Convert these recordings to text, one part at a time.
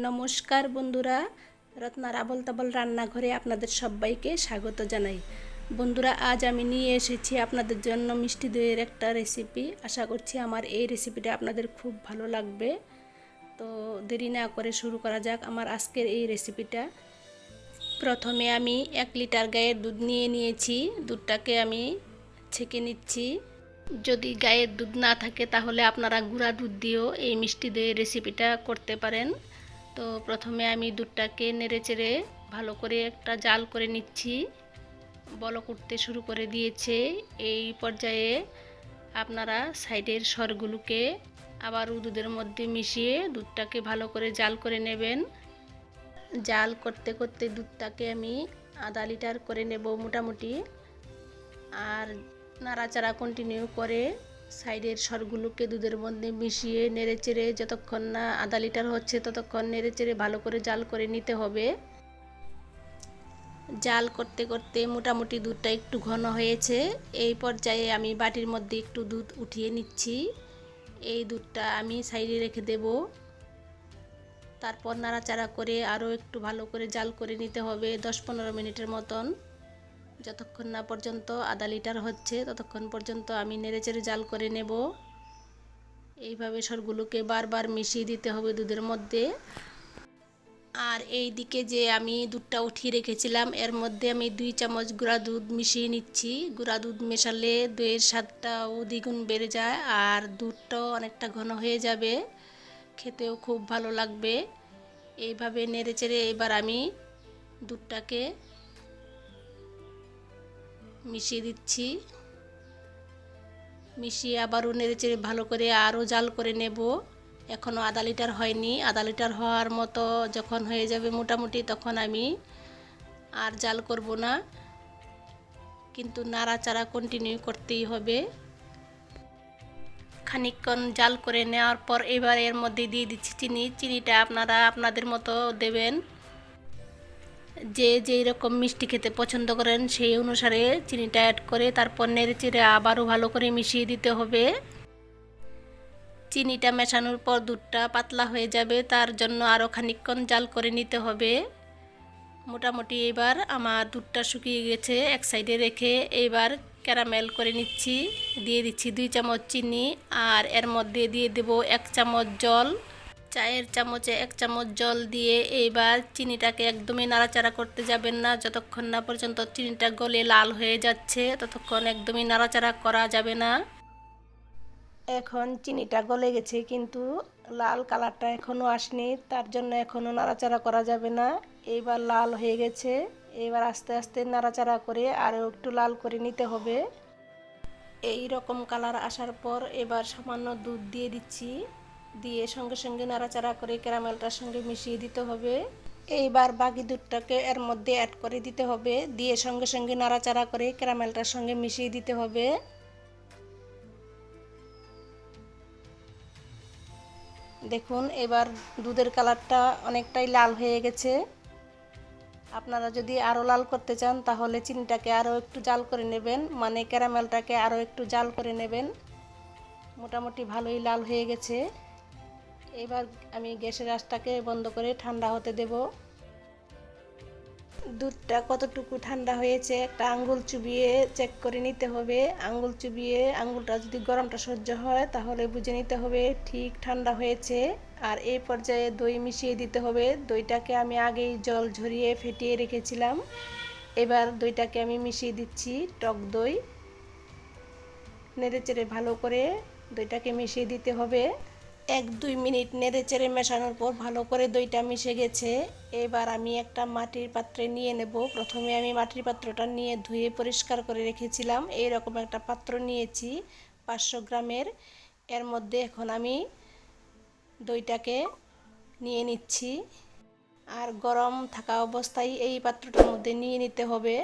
নমস্কার বন্ধুরা, রত্নার আবল তাবল রান্নাঘরে আপনাদের সবাইকে স্বাগত জানাই। বন্ধুরা, আজ আমি নিয়ে এসেছি আপনাদের জন্য মিষ্টি দইয়ের একটা রেসিপি আশা করছি আমার এই রেসিপিটা আপনাদের খুব ভালো লাগবে। তো দেরি না করে শুরু করা যাক আমার আজকের এই রেসিপিটা প্রথমে আমি এক লিটার গায়ের দুধ নিয়ে নিয়েছি। দুধটাকে আমি ছেঁকে নিচ্ছি। যদি গায়ের দুধ না থাকে তাহলে আপনারা গুঁড়া দুধ দিয়েও এই মিষ্টি দইয়ের রেসিপিটা করতে পারেন। তো প্রথমে আমি দুধটাকে নেড়ে চেড়ে ভালো করে একটা জাল করে নিচ্ছি। বলক উঠতে শুরু করে দিয়েছে। এই পর্যায়ে আপনারা সাইডের স্বরগুলোকে আবার দুধের মধ্যে মিশিয়ে দুধটাকে ভালো করে জাল করে নেবেন। জাল করতে করতে দুধটাকে আমি আধা লিটার করে নেব মোটামুটি। আর নাড়াচাড়া কন্টিনিউ করে সাইডের স্বরগুলোকে দুধের মধ্যে মিশিয়ে নেড়ে চেড়ে যতক্ষণ না আধা লিটার হচ্ছে ততক্ষণ নেড়ে চেড়ে ভালো করে জাল করে নিতে হবে। জাল করতে করতে মোটামুটি দুধটা একটু ঘন হয়েছে। এই পর্যায়ে আমি বাটির মধ্যে একটু দুধ উঠিয়ে নিচ্ছি। এই দুধটা আমি সাইডে রেখে দেব। তারপর নাড়াচাড়া করে আরও একটু ভালো করে জাল করে নিতে হবে দশ পনেরো মিনিটের মতন। যতক্ষণ না পর্যন্ত আধা লিটার হচ্ছে, ততক্ষণ পর্যন্ত আমি নেড়েচেড়ে জাল করে নেব। এইভাবে সরগুলোকে বারবার মিশিয়ে দিতে হবে দুধের মধ্যে। আর এই দিকে যে আমি দুধটা উঠিয়ে রেখেছিলাম, এর মধ্যে আমি দুই চামচ গুঁড়া দুধ মিশিয়ে নিচ্ছি। গুঁড়া দুধ মেশালে দইয়ের স্বাদটাও দ্বিগুণ বেড়ে যায় আর দুধটাও অনেকটা ঘন হয়ে যাবে। খেতেও খুব ভালো লাগবে। এইভাবে নেড়েচেড়ে এবার আমি দুধটাকে মিশিয়ে দিচ্ছি। মিশিয়ে আবারও নেড়েচেড়ে ভালো করে আরও জাল করে নেব। এখনও আধা লিটার হয়নি। আধা লিটার হওয়ার মতো যখন হয়ে যাবে মোটামুটি তখন আমি আর জাল করব না। কিন্তু নাড়াচাড়া কন্টিনিউ করতেই হবে। খানিকক্ষণ জাল করে নেওয়ার পর এবার এর মধ্যে দিয়ে দিচ্ছি চিনি। চিনিটা আপনারা আপনাদের মতো দেবেন। যে যেই রকম মিষ্টি খেতে পছন্দ করেন, সেই অনুসারে চিনিটা অ্যাড করে তারপর নেড়ে চেড়ে আবারও ভালো করে মিশিয়ে দিতে হবে। চিনিটা মেশানোর পর দুধটা পাতলা হয়ে যাবে, তার জন্য আরও খানিকক্ষণ জাল করে নিতে হবে। মোটামুটি এবার আমার দুধটা শুকিয়ে গেছে, এক সাইডে রেখে এবার ক্যারামেল করে নিচ্ছি। দিয়ে দিচ্ছি দুই চামচ চিনি আর এর মধ্যে দিয়ে দেব এক চামচ জল। চায়ের চামচে এক চামচ জল দিয়ে এইবার চিনিটাকে একদমই নাড়াচাড়া করতে যাবেন না। যতক্ষণ না পর্যন্ত চিনিটা গলে লাল হয়ে যাচ্ছে, ততক্ষণ একদমই নাড়াচাড়া করা যাবে না। এখন চিনিটা গলে গেছে, কিন্তু লাল কালারটা এখনও আসেনি, তার জন্য এখনও নাড়াচাড়া করা যাবে না। এইবার লাল হয়ে গেছে এবার আস্তে আস্তে নাড়াচাড়া করে আরও একটু লাল করে নিতে হবে। এই রকম কালার আসার পর এবার সামান্য দুধ দিয়ে দিচ্ছি। দিয়ে সঙ্গে সঙ্গে নাড়াচাড়া করে ক্যারামেলটার সঙ্গে মিশিয়ে দিতে হবে। এইবার বাকি দুধটাকে এর মধ্যে অ্যাড করে দিতে হবে। দিয়ে সঙ্গে সঙ্গে নাড়াচাড়া করে ক্যারামেলটার সঙ্গে মিশিয়ে দিতে হবে। দেখুন, এবার দুধের কালারটা অনেকটাই লাল হয়ে গেছে। আপনারা যদি আরও লাল করতে চান, তাহলে চিনিটাকে আরও একটু জাল করে নেবেন মানে ক্যারামেলটাকে আরও একটু জাল করে নেবেন। মোটামুটি ভালোই লাল হয়ে গেছে। এবার আমি গ্যাসের আঁচটাকে বন্ধ করে ঠান্ডা হতে দেব। দুধটা কতটুকু ঠান্ডা হয়েছে একটা আঙ্গুল চুবিয়ে চেক করে নিতে হবে। আঙ্গুল চুবিয়ে আঙ্গুলটা যদি গরমটা সহ্য হয় তাহলে বুঝে নিতে হবে ঠিক ঠান্ডা হয়েছে। আর এই পর্যায়ে দই মিশিয়ে দিতে হবে। দইটাকে আমি আগেই জল ঝরিয়ে ফেটিয়ে রেখেছিলাম। এবার দইটাকে আমি মিশিয়ে দিচ্ছি টক দই। নেড়ে চেড়ে ভালো করে দইটাকে মিশিয়ে দিতে হবে। এক, দুই মিনিট নেড়ে চেড়ে মেশানোর পর ভালো করে দইটা মিশে গেছে। এবার আমি একটা মাটির পাত্রে নিয়ে নেব। প্রথমে আমি মাটির পাত্রটা নিয়ে ধুয়ে পরিষ্কার করে রেখেছিলাম। এই রকম একটা পাত্র নিয়েছি পাঁচশো গ্রামের। এর মধ্যে এখন আমি দইটাকে নিয়ে নিচ্ছি। আর গরম থাকা অবস্থায় এই পাত্রটার মধ্যে নিয়ে নিতে হবে।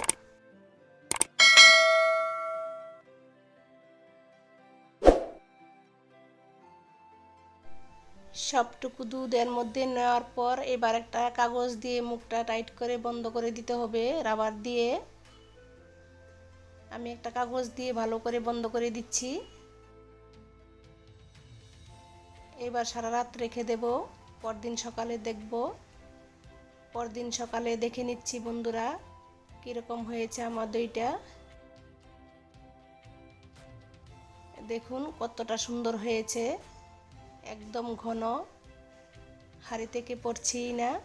সবটুকু দুধ এর মধ্যে নেওয়ার পর এবার একটা কাগজ দিয়ে মুখটা টাইট করে বন্ধ করে দিতে হবে, রাবার দিয়ে। আমি একটা কাগজ দিয়ে ভালো করে বন্ধ করে দিচ্ছি। এবার সারা রাত রেখে দেব, পরদিন সকালে দেখব। পরদিন সকালে দেখে নিচ্ছি বন্ধুরা, কীরকম হয়েছে আমার দইটা। দেখুন কতটা সুন্দর হয়েছে। একদম ঘন। হাড়ি থেকে পড়ছি না।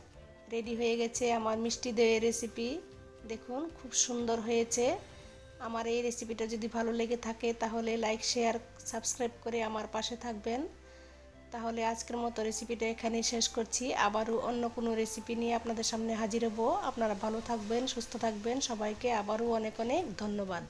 রেডি হয়ে গেছে আমার মিষ্টি দইয়ের রেসিপি দেখুন, খুব সুন্দর হয়েছে। আমার এই রেসিপিটা যদি ভালো লেগে থাকে, তাহলে লাইক শেয়ার সাবস্ক্রাইব করে আমার পাশে থাকবেন। তাহলে আজকের মতো রেসিপিটা এখানেই শেষ করছি। আবারও অন্য কোনো রেসিপি নিয়ে আপনাদের সামনে হাজির হব। আপনারা ভালো থাকবেন, সুস্থ থাকবেন। সবাইকে আবারও অনেক অনেক ধন্যবাদ।